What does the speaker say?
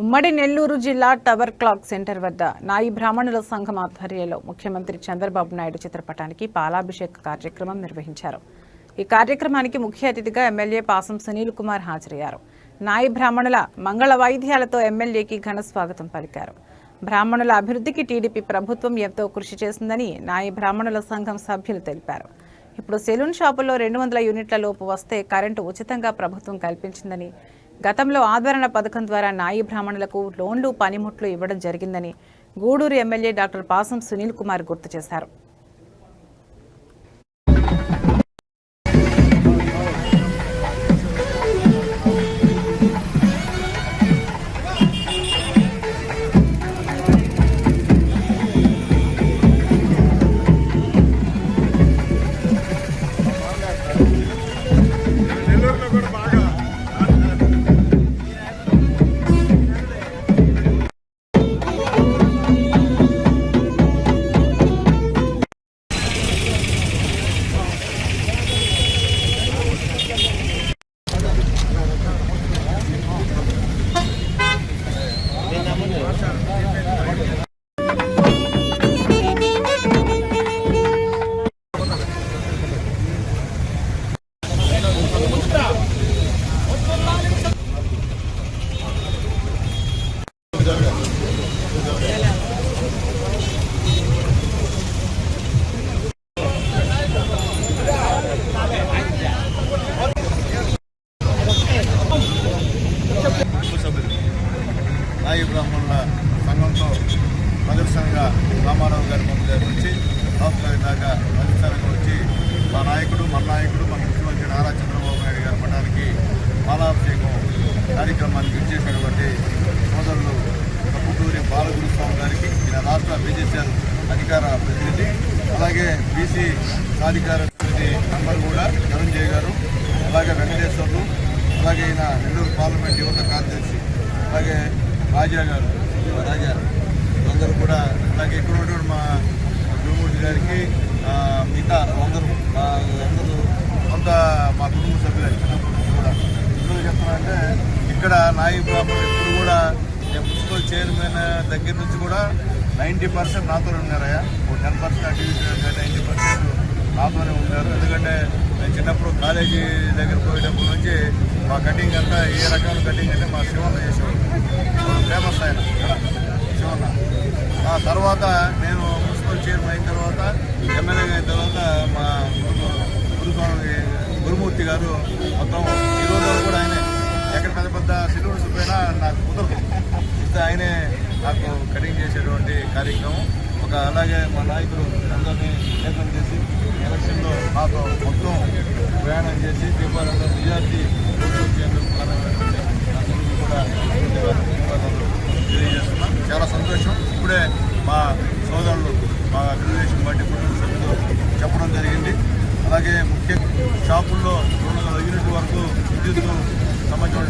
ఉమ్మడి నెల్లూరు జిల్లా tower clock centre వద్ద నాయి బ్రాహ్మణుల సంఘం ఆధ్వర్యంలో ముఖ్యమంత్రి చంద్రబాబు నాయుడు చిత్రపటానికి పాలాభిషేక కార్యక్రమం నిర్వహించారు. ఈ కార్యక్రమానికి ముఖ్య అతిథిగా ఎమ్మెల్యే పాసం సునీల్ కుమార్ హాజరయ్యారు. నాయి బ్రాహ్మణుల మంగళ వాయిద్యాలతో ఎమ్మెల్యేకి ఘన స్వాగతం పలికారు. బ్రాహ్మణుల అభివృద్ధికి టీడీపీ ప్రభుత్వం ఎంతో కృషి చేసిందని నాయి బ్రాహ్మణుల సంఘం సభ్యులు తెలిపారు. ఇప్పుడు సెలూన్ షాపుల్లో రెండు వందల యూనిట్ల లోపు వస్తే కరెంటు ఉచితంగా ప్రభుత్వం కల్పించిందని గతంలో ఆదరణ పథకం ద్వారా నాయి బ్రాహ్మణులకు లోన్లు పనిముట్లు ఇవ్వడం జరిగిందని గూడూరు ఎమ్మెల్యే డాక్టర్ పాసం సునీల్ కుమార్ గుర్తు చేశారు. సాయి బ్రాహ్మణుల సంఘంతో ప్రదర్శనగా రామారావు గారి ముందు నుంచి రావు గారి దాకా ప్రదర్శనకు వచ్చి మా నాయకుడు మన నాయకుడు మన ముఖ్యమంత్రి నారా చంద్రబాబు నాయుడు గారి మఠానికి మాలాభిషేకం కార్యక్రమానికి ఇచ్చేసినటువంటి సోదరులు కప్పుటూరి బాలగురుస్వామి గారికి ఈయన రాష్ట్ర బీజేసీఎల్ అధికార ప్రతినిధి అలాగే బీసీ సాధికార ప్రతినిధి నంబర్ కూడా ధనంజయ్ గారు అలాగే వెంకటేశ్వర్లు అలాగే ఈయన నెల్లూరు పార్లమెంట్ యువత కార్యదర్శి అలాగే రాజా గారు రాజా అందరూ కూడా అలాగే ఇక్కడ ఉన్నటువంటి మా గురుమూర్తి గారికి మిగతా అందరూ ఆ, అందరూ కొంత మా కుటుంబ సభ్యులే చిన్నప్పటి నుంచి కూడా ఎందుకు చెప్తున్నానంటే సాయి బ్రాహ్మణ్ ఇప్పుడు ఎప్పుడు కూడా నేను మున్సిపల్ చైర్మన్ దగ్గర నుంచి కూడా నైంటీ పర్సెంట్ నాతోనే ఉన్నారయ్యా. ఒక టెన్ పర్సెంట్ అటు నైంటీ పర్సెంట్ నాతోనే ఉన్నారు ఎందుకంటే నేను చిన్నప్పుడు కాలేజీ దగ్గర పోయేటప్పటి నుంచి మా కటింగ్ అంతా ఏ రకమైన కటింగ్ అంటే మా శివన్న చేసేవాళ్ళు ఫేమస్ ఆయన. శివన్న. ఆ తర్వాత నేను మున్సిపల్ చైర్మన్ అయిన తర్వాత ఎమ్మెల్యే అయిన తర్వాత మా గురుస్వామి గురుమూర్తి గారు మొత్తం ఈ రోజు కూడా ఆయన చేయకపోయినా నాకు కుదరదు. ఇస్తే ఆయనే నాకు కటింగ్ చేసేటువంటి కార్యక్రమం. ఒక అలాగే మా నాయకులు అందరినీ ఏర్పాటు చేసి ఎలక్షన్లో మాతో మొత్తం ప్రయాణం చేసి దీపావళి విద్యార్థి తెలియజేస్తున్నాం. చాలా సంతోషం. ఇప్పుడే మా సోదరులు మా తెలుగుదేశం పార్టీ కుటుంబ సభ్యులు చెప్పడం జరిగింది. అలాగే ముఖ్యంగా షాపుల్లో రెండు వందల యూనిట్ వరకు విద్యుత్ సంబంధించిన